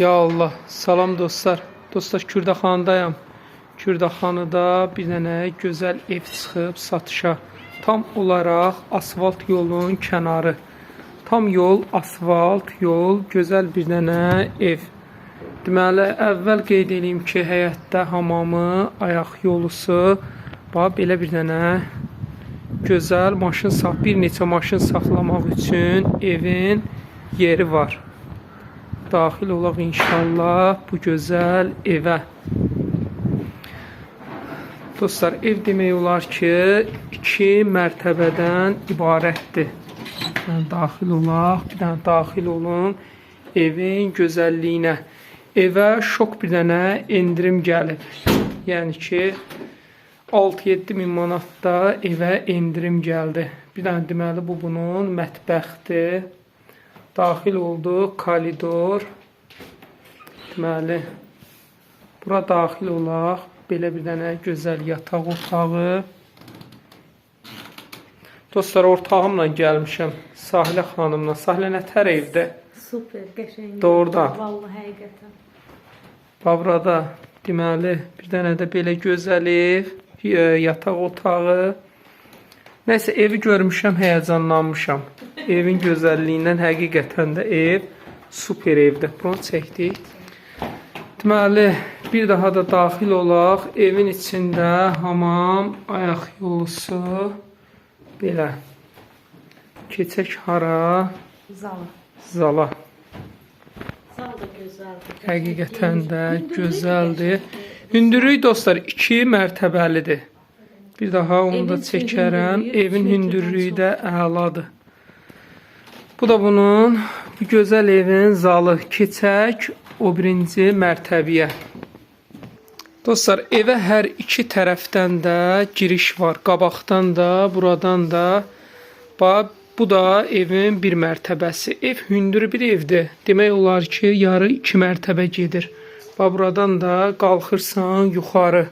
Ya Allah, salam dostlar. Dostlar Kürdaxandayam. Kürdaxanıda bir dənə gözəl ev çıxıb satışa. Tam olaraq asfalt yolun kənarı. Tam yol asfalt yol, gözəl bir dənə ev. Deməli, əvvəl qeyd edeyim ki, həyətdə hamamı, ayaq yolusu, bax belə bir dənə gözəl maşın sax bir neçə maşın saxlamaq üçün evin yeri var. Daxil olaq inşallah bu gözəl evə. Dostlar, ev demək olar ki, iki mərtəbədən ibarətdir. Bir dənə daxil olaq, bir dənə daxil olun evin gözəlliyinə. Evə şok bir dənə endirim gəlib. Yəni ki, 6-7 min manatda evə endirim gəldi. Bir dənə deməli bu bunun mətbəxdir. Daxil oldu koridor. Deməli bura daxil olaq. Belə bir dənə gözəl yataq otağı. Dostlar ortağımla gəlmişəm. Sahilə xanımla. Sahilə nətər evdə? Super, qəşəng. Doğrudan. Vallahi həqiqətən. Bavrada deməli bir dənə də belə gözəl ev, e, yataq otağı. Nəsə evi görmüşəm, həyəcanlanmışam. Evin gözəlliyindən həqiqətən də ev super evdir. Bunu çəkdik. Deməli, bir daha da daxil olaq. Evin içində hamam, ayaq yolusu belə. Keçək hara? Zalı. Zala. Zal da gözəldir. Həqiqətən də gözəldir. Hündürlük dostlar 2 mərtəbəlidir. Bir daha onu da çəkərəm. Evin hündürlüyü də əladır. Bu da bunun bu gözəl evin zalı. Keçək o birinci mərtəbəyə. Dostlar, evə hər iki tərəfdən də giriş var. Qabaqdan da, buradan da. Bu da evin bir mərtəbəsi. Ev hündür bir evdir. Demək olar ki, yarı iki mərtəbə gedir. Buradan da qalxırsan yuxarı.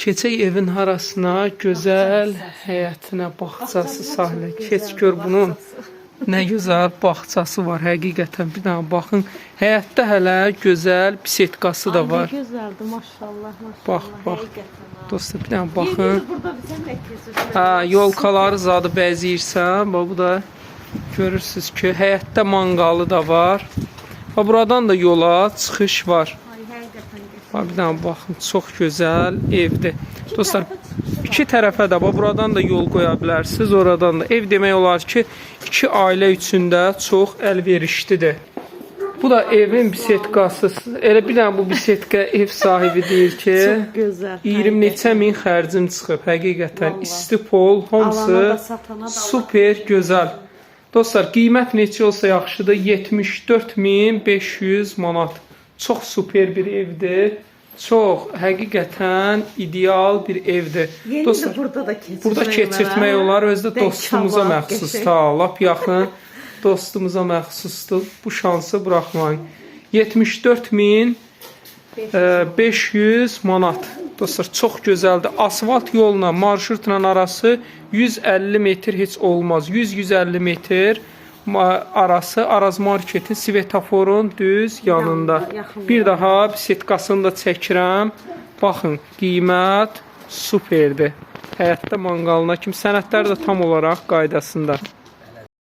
Keçək evin harasına, gözəl həyətinə, bağçası sahilə. Keç gör bunun nə gözəl bağçası var həqiqətən. Bir dənə baxın. Həyətdə hələ gözəl bisetkası da var. Gözəldir, maşallah, maşallah. Bax, bax. Dostlar bir dənə Baxın. Hə, yolkaları zadı bəzəyirsən. Bax bu da görürsüz ki, həyətdə manqalı da var. Bax buradan da yola çıxış var. Bax baxın, çox gözəl evdir. Dostlar, iki tərəfə də bax buradan da yol qoya bilərsiniz, oradan da. Ev demək olar ki, iki ailə üçün də çox əlverişlidir. Bu da evin bisetkası. Elə bir dənə bu bisetka ev sahibi deyir ki, Çox gözəl. 20 neçə min xərcim çıxıb həqiqətən. Vallahi. İsti pol, hamısı super gözəl. Dostlar, qiymət neçə olsa yaxşıdır? 74500 manat. Çox super bir evdir. Çox həqiqətən ideal bir evdir. Yeni Dostlar, burada da keçirmək Burada keçirtmək olar, özü də dostumuza məxsusdur. lap yaxın dostumuza məxsusdur. Bu şansı buraxmayın. 74500 500 manat. Dostlar, çox gözəldir. Asfalt yolla, marşrutla arası 150 metr heç olmaz. 100-150 metr arası Araz marketin svetoforun düz yanında. Bir daha bisetkasını da çəkirəm. Baxın, qiymət superdir. Həyətdə manqalına kimi sənədlər də tam olaraq qaydasında.